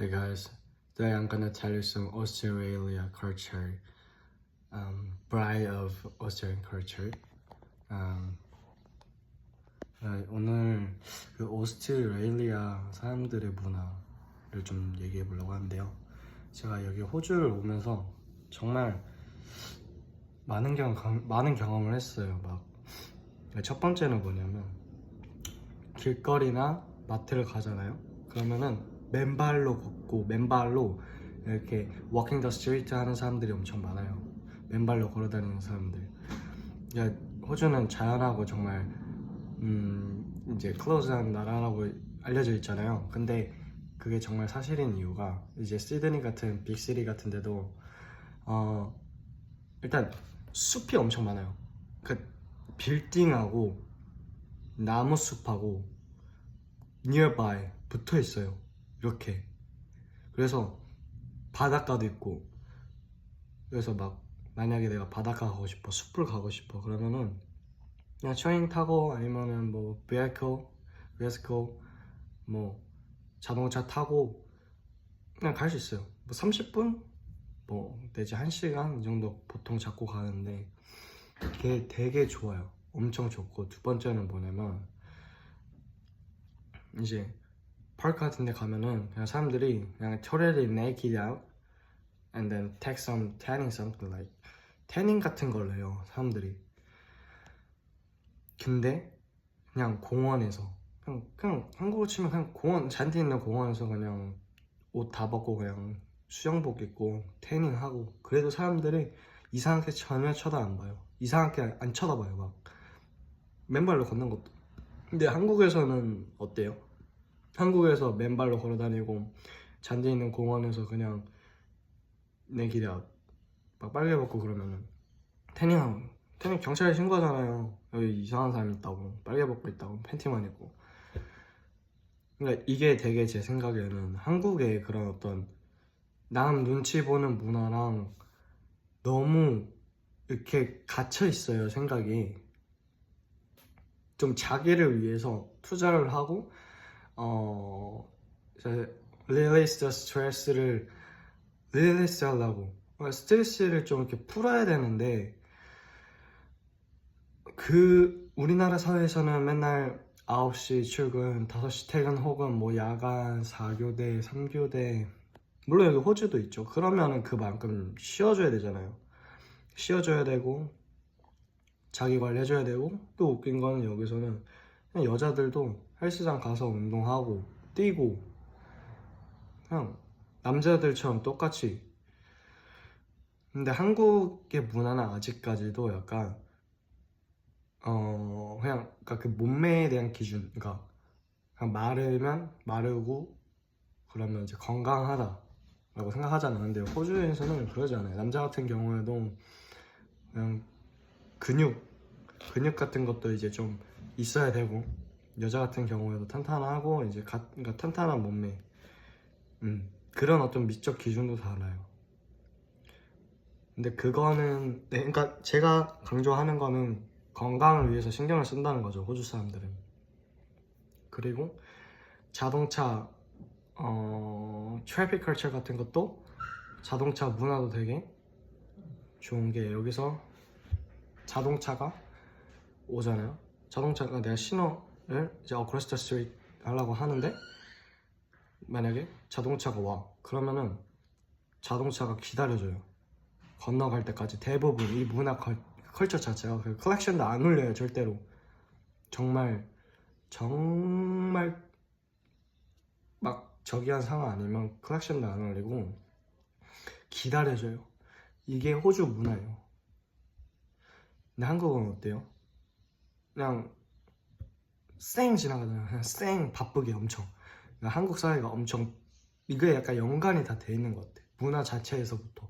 Hey guys, today I'm gonna tell you some Australia culture, um, bride of Australian culture. Um, 아, 오늘 그 오스트레일리아 사람들의 문화를 좀 얘기해 보려고 하는데요. 제가 여기 호주를 오면서 정말 많은 경험 많은 경험을 했어요. 막 첫 번째는 뭐냐면 길거리나 마트를 가잖아요. 그러면은 맨발로 걷고 맨발로 이렇게 워킹 더 스트리트 하는 사람들이 엄청 많아요. 맨발로 걸어다니는 사람들. 야, 호주는 자연하고 정말 음, 이제 클로즈한 나라라고 알려져 있잖아요. 근데 그게 정말 사실인 이유가 이제 시드니 같은 빅시티 같은 데도 어 일단 숲이 엄청 많아요. 그 빌딩하고 나무 숲하고 nearby 붙어 있어요. 이렇게. 그래서 바닷가도 있고 그래서 막 만약에 내가 바닷가 가고 싶어 숲을 가고 싶어 그러면은 그냥 트레인 타고 아니면은 뭐 비에코, 비에스코 뭐 자동차 타고 그냥 갈 수 있어요. 뭐 30분 뭐 내지 1시간 이 정도 보통 잡고 가는데 그게 되게 좋아요. 엄청 좋고 두 번째는 뭐냐면 이제 파크 같은 데 가면은 그냥 사람들이 그냥 totally naked out and then take some tanning something like 태닝 같은 걸 해요 사람들이. 근데 그냥 공원에서 그냥, 그냥 한국으로 치면 그냥 공원 잔디 있는 공원에서 그냥 옷 다 벗고 그냥 수영복 입고 태닝하고 그래도 사람들이 이상하게 전혀 쳐다 안 봐요. 이상하게 안 쳐다봐요 막. 맨발로 걷는 것도. 근데 한국에서는 어때요? 한국에서 맨발로 걸어 다니고 잔디 있는 공원에서 그냥 내 길에 막 빨개 벗고 그러면은 태닝하고 태닝 경찰에 신고하잖아요. 여기 이상한 사람 있다고. 빨개 벗고 있다고. 팬티만 입고. 그러니까 이게 되게 제 생각에는 한국의 그런 어떤 남 눈치 보는 문화랑 너무 이렇게 갇혀 있어요 생각이. 좀 자기를 위해서 투자를 하고 어 릴리스 더 스트레스를 릴리스 하려고 어, 스트레스를 좀 이렇게 풀어야 되는데 그 우리나라 사회에서는 맨날 9시 출근, 5시 퇴근 혹은 뭐 야간 4교대, 3교대 물론 여기 호주도 있죠. 그러면은 그만큼 쉬어줘야 되잖아요. 쉬어줘야 되고 자기 관리해줘야 되고 또 웃긴 거는 여기서는 여자들도 헬스장 가서 운동하고 뛰고 그냥 남자들처럼 똑같이. 근데 한국의 문화는 아직까지도 약간 어 그냥 그러니까 그 몸매에 대한 기준 그러니까 그냥 마르면 마르고 그러면 이제 건강하다라고 생각하잖아요 근데 호주에서는 그러지 않아요. 남자 같은 경우에도 그냥 근육 근육 같은 것도 이제 좀 있어야 되고 여자 같은 경우에도 탄탄하고 이제 가, 그러니까 탄탄한 몸매. 음, 그런 어떤 미적 기준도 달라요. 근데 그거는 네, 그러니까 제가 강조하는 거는 건강을 위해서 신경을 쓴다는 거죠 호주 사람들은. 그리고 자동차 어 트래픽 컬처 같은 것도 자동차 문화도 되게 좋은 게 여기서 자동차가 오잖아요. 자동차가 내가 신호 를 이제 어크로스터 스트리트 하려고 하는데 만약에 자동차가 와 그러면은 자동차가 기다려줘요. 건너갈 때까지 대부분 이 문화 컬, 컬처 자체가 그 클렉션도 안 울려요 절대로. 정말 정말 막 저기한 상황 아니면 클렉션도 안 울리고 기다려줘요. 이게 호주 문화예요. 근데 한국은 어때요? 그냥 쌩 지나가잖아요. 그냥 쌩 바쁘게 엄청. 그러니까 한국 사회가 엄청 이게 약간 연관이 다 돼 있는 것 같아. 문화 자체에서부터.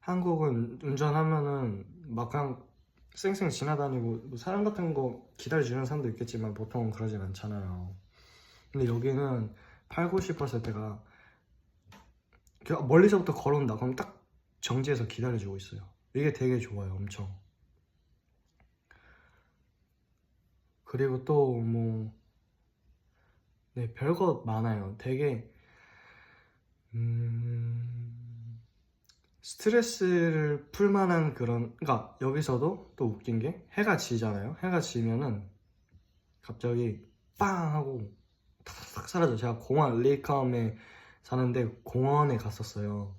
한국은 운전하면은 막 그냥 쌩쌩 지나다니고 뭐 사람 같은 거 기다려주는 사람도 있겠지만 보통은 그러진 않잖아요. 근데 여기는 팔고 싶었을 때가 그냥 멀리서부터 걸어온다. 그럼 딱 정지해서 기다려주고 있어요. 이게 되게 좋아요, 엄청. 그리고 또 뭐, 네, 별거 많아요. 되게, 음, 스트레스를 풀 만한 그런, 그러니까 여기서도 또 웃긴 게 해가 지잖아요. 해가 지면은 갑자기 빵 하고 탁탁 사라져. 제가 공원 레이컴에 사는데 공원에 갔었어요.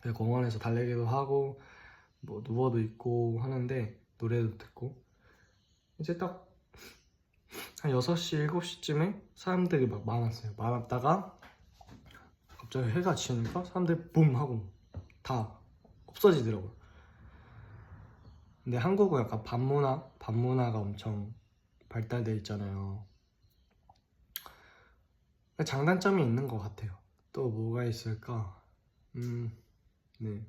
그래서 공원에서 달리기도 하고 뭐 누워도 있고 하는데 노래도 듣고 이제 딱 한 6시, 7시쯤에 사람들이 막 많았어요. 많았다가 갑자기 해가 지니까 사람들이 붐 하고 다 없어지더라고요. 근데 한국은 약간 반문화, 반문화가 엄청 발달돼 있잖아요. 장단점이 있는 것 같아요. 또 뭐가 있을까? 음, 네.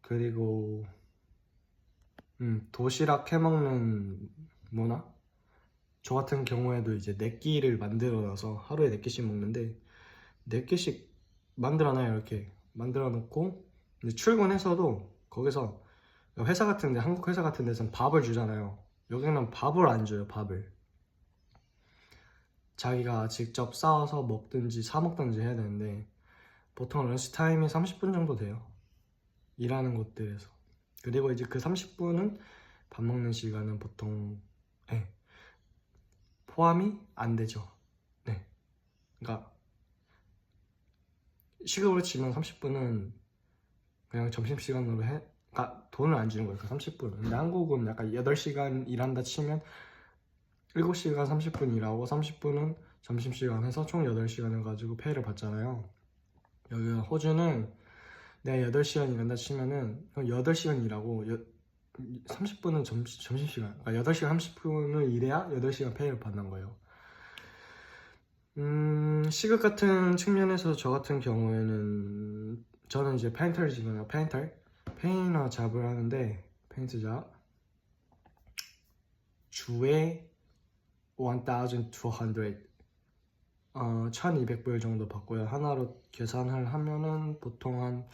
그리고 음, 도시락 해먹는 문화? 저 같은 경우에도 이제 네 끼를 만들어 놔서 하루에 네 끼씩 먹는데 네 끼씩 만들어 놔요 이렇게. 만들어 놓고 출근해서도 거기서 회사 같은데 한국 회사 같은 데서는 밥을 주잖아요. 여기는 밥을 안 줘요 밥을. 자기가 직접 싸워서 먹든지 사 먹든지 해야 되는데 보통 런치 타임이 30분 정도 돼요. 일하는 곳들에서 그리고 이제 그 30분은 밥 먹는 시간은 보통 네, 포함이 안 되죠. 네. 그러니까 시급으로 치면 30분은 그냥 점심시간으로 해, 그러니까 돈을 안 주는 거예요. 그 30분. 근데 한국은 약간 8시간 일한다 치면 7시간 30분 일하고 30분은 점심시간 해서 총 8시간을 가지고 페이를 받잖아요. 여기 호주는 내가 8시간 일한다 치면은 8시간 일하고 30분은 점, 점심시간. 그러니까 8시간 30분을 일해야 8시간 페이를 받는 거예요. 음, 시급 같은 측면에서 저 같은 경우에는 저는 이제 페인터를 지금 페인터 페인터 잡을 하는데 페인트 잡. 주에 1200 어, 1200불 정도 받고요 하나로 계산을 하면은 보통 한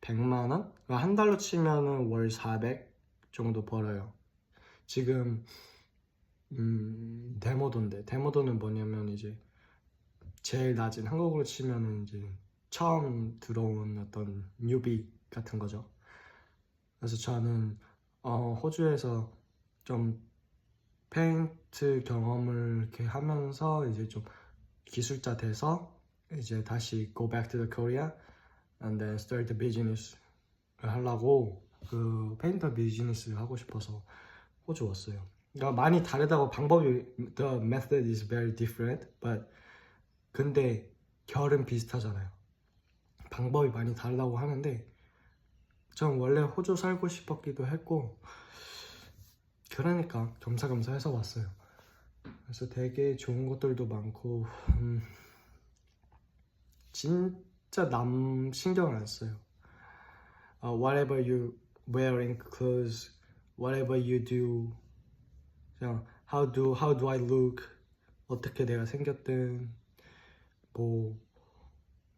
100만 원? 한 달로 치면은 월 400 정도 벌어요. 지금 음, 데모돈데 데모돈은 뭐냐면 이제 제일 낮은 한국으로 치면은 이제 처음 들어온 어떤 뉴비 같은 거죠. 그래서 저는 어, 호주에서 좀 페인트 경험을 이렇게 하면서 이제 좀 기술자 돼서 이제 다시 go back to the Korea and then start the business 하려고 그 페인터 비즈니스를 하고 싶어서 호주 왔어요. 그러니까 많이 다르다고 방법이 the method is very different, but 근데 결은 비슷하잖아요. 방법이 많이 다르다고 하는데 전 원래 호주 살고 싶었기도 했고 그러니까 겸사겸사 해서 왔어요. 그래서 되게 좋은 것들도 많고 음, 진짜 남 신경을 안 써요. Uh, whatever you wearing clothes, whatever you do, 그냥 how do how do I look, 어떻게 내가 생겼든, 뭐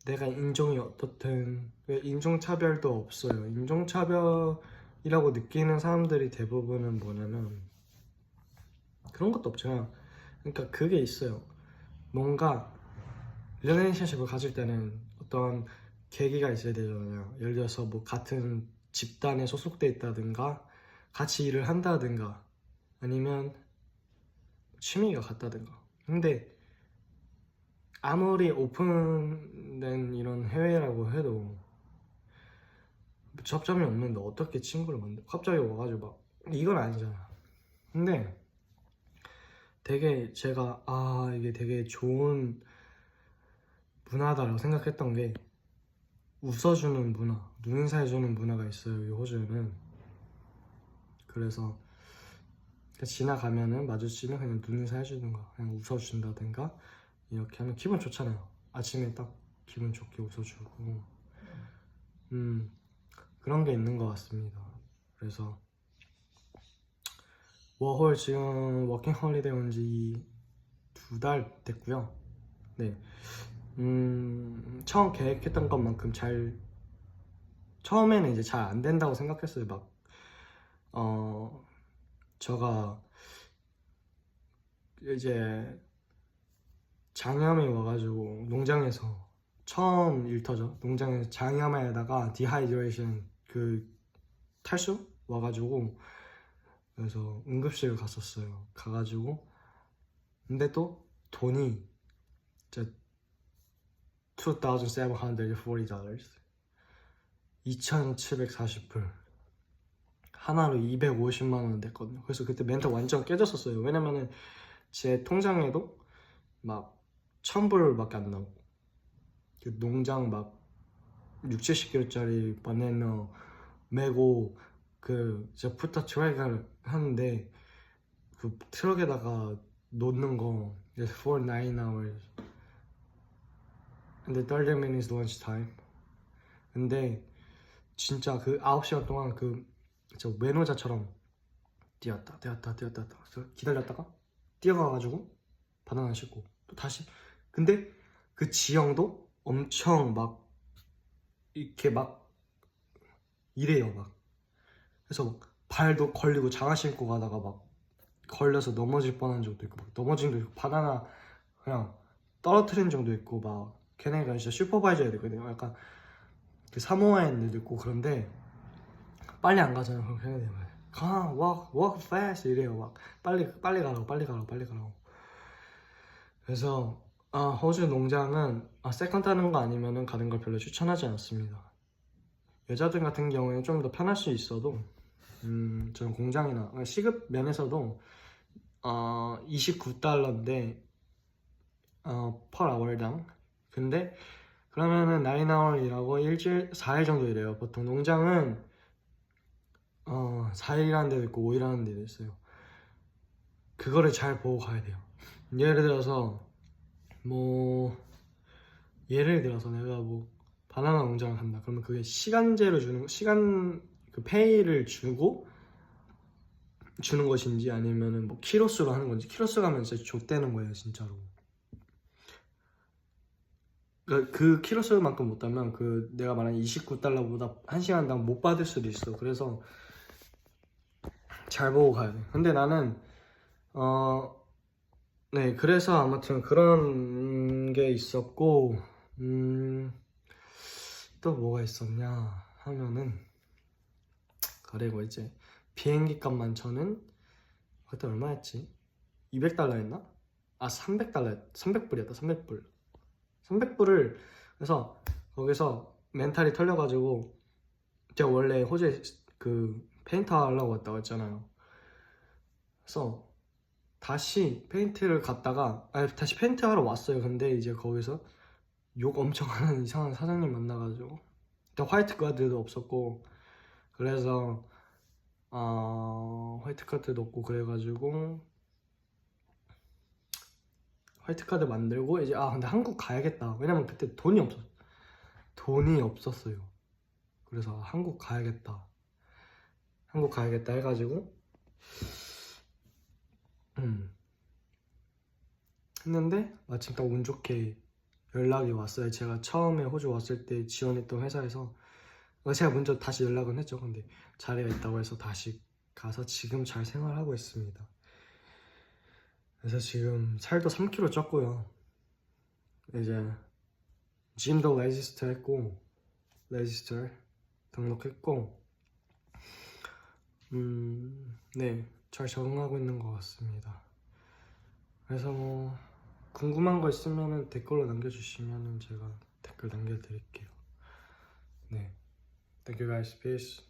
내가 인종이 어떻든 인종 차별도 없어요. 인종 차별이라고 느끼는 사람들이 대부분은 뭐냐면 그런 것도 없죠. 그러니까 그게 있어요. 뭔가 릴레이션십을 가질 때는 어떤 계기가 있어야 되잖아요. 예를 들어서 뭐 같은 집단에 소속돼 있다든가 같이 일을 한다든가 아니면 취미가 같다든가 근데 아무리 오픈된 이런 해외라고 해도 접점이 없는데 어떻게 친구를 만들 갑자기 와가지고 막 이건 아니잖아 근데 되게 제가 아 이게 되게 좋은 문화다라고 생각했던 게 웃어주는 문화, 눈인사해주는 문화가 있어요. 이 호주에는. 그래서 지나가면은 마주치면 그냥 눈인사 해주는 거, 그냥 웃어준다든가 이렇게 하면 기분 좋잖아요. 아침에 딱 기분 좋게 웃어주고, 음 그런 게 있는 것 같습니다. 그래서 워홀 지금 워킹 홀리데이 온 지 두 달 됐고요. 네, 음, 처음 계획했던 것만큼 잘 처음에는 이제 잘 안 된다고 생각했어요. 막 어, 저가 이제 장염이 와가지고 농장에서 처음 일터죠. 농장에서 장염에다가 디하이드레이션 그 탈수 와가지고 그래서 응급실 갔었어요. 가가지고 근데 또 돈이 진짜 2,740 2,740불 하나로 250만 원 됐거든요. 그래서 그때 멘탈 완전 깨졌었어요. 왜냐면은 제 통장에도 막 1000불밖에 안 나오고 그 농장 막 6, 70kg짜리 바나나 메고 그 진짜 푸타 트랙을 하는데 그 트럭에다가 놓는 거 is for 9 hours. 근데 30 minutes lunch time. 근데 진짜 그 9시간 동안 그 저 외노자처럼 뛰었다 뛰었다 뛰었다. 기다렸다가 뛰어가가지고 바나나 씻고 또 다시. 근데 그 지형도 엄청 막 이렇게 막 이래요 막 그래서 막 발도 걸리고 장화 신고 가다가 막 걸려서 넘어질 뻔한 적도 있고 막 넘어진 적도 있고 바나나 그냥 떨어뜨린 적도 있고 막 걔네가 진짜 슈퍼바이저야 되거든요. 약간 그 사모아인들도 있고 그런데 빨리 안 가잖아요 그럼 걔네들이 막 가, walk, walk fast 이래요. 막 빨리 빨리 가라고 빨리 가라고 빨리 가라고. 그래서 아, 호주 농장은 아, 세컨 타는 거 아니면은 가는 걸 별로 추천하지 않습니다. 여자들 같은 경우에는 좀 더 편할 수 있어도 음, 저는 공장이나 시급 면에서도 어, 29달러인데 어, per hour당. 근데 그러면은 9 hour 일하고 일주일 4일 정도 일해요. 보통 농장은 어, 4일 일하는 데도 있고 5일 하는 데도 있어요. 그거를 잘 보고 가야 돼요. 예를 들어서 뭐 예를 들어서 내가 뭐 바나나 농장을 간다. 그러면 그게 시간제로 주는 시간 그 페이를 주고 주는 것인지 아니면은 뭐 키로수로 하는 건지 키로수 가면 진짜 좆되는 거예요 진짜로. 그, 그 키로수만큼 못하면 그 내가 말한 29달러보다 한 시간당 못 받을 수도 있어. 그래서 잘 보고 가야 돼. 근데 나는 어 네, 그래서 아무튼 그런 게 있었고, 음, 또 뭐가 있었냐 하면은, 그리고 이제 비행기 값만 저는 그때 얼마였지? 200달러였나? 아, 300달러, 300불이었다, 300불. 300불을, 그래서 거기서 멘탈이 털려가지고, 제가 원래 호주에 그 페인트 하려고 왔다고 했잖아요. 그래서 다시 페인트를 갔다가 아니 다시 페인트 하러 왔어요 근데 이제 거기서 욕 엄청 하는 이상한 사장님 만나가지고 화이트 카드도 없었고 그래서 어, 화이트 카드도 없고 그래가지고 화이트 카드 만들고 이제 아 근데 한국 가야겠다 왜냐면 그때 돈이 없었 돈이 없었어요 그래서 한국 가야겠다 한국 가야겠다 해가지고 음. 했는데 마침 딱 운 좋게 연락이 왔어요. 제가 처음에 호주 왔을 때 지원했던 회사에서 어, 제가 먼저 다시 연락은 했죠. 근데 자리가 있다고 해서 다시 가서 지금 잘 생활하고 있습니다. 그래서 지금 살도 3kg 쪘고요. 이제 짐도 레지스터 했고 레지스터 등록했고 음, 네, 잘 적응하고 있는 것 같습니다. 그래서 뭐 궁금한 거 있으면 댓글로 남겨주시면 제가 댓글 남겨드릴게요. 네, thank you guys, peace.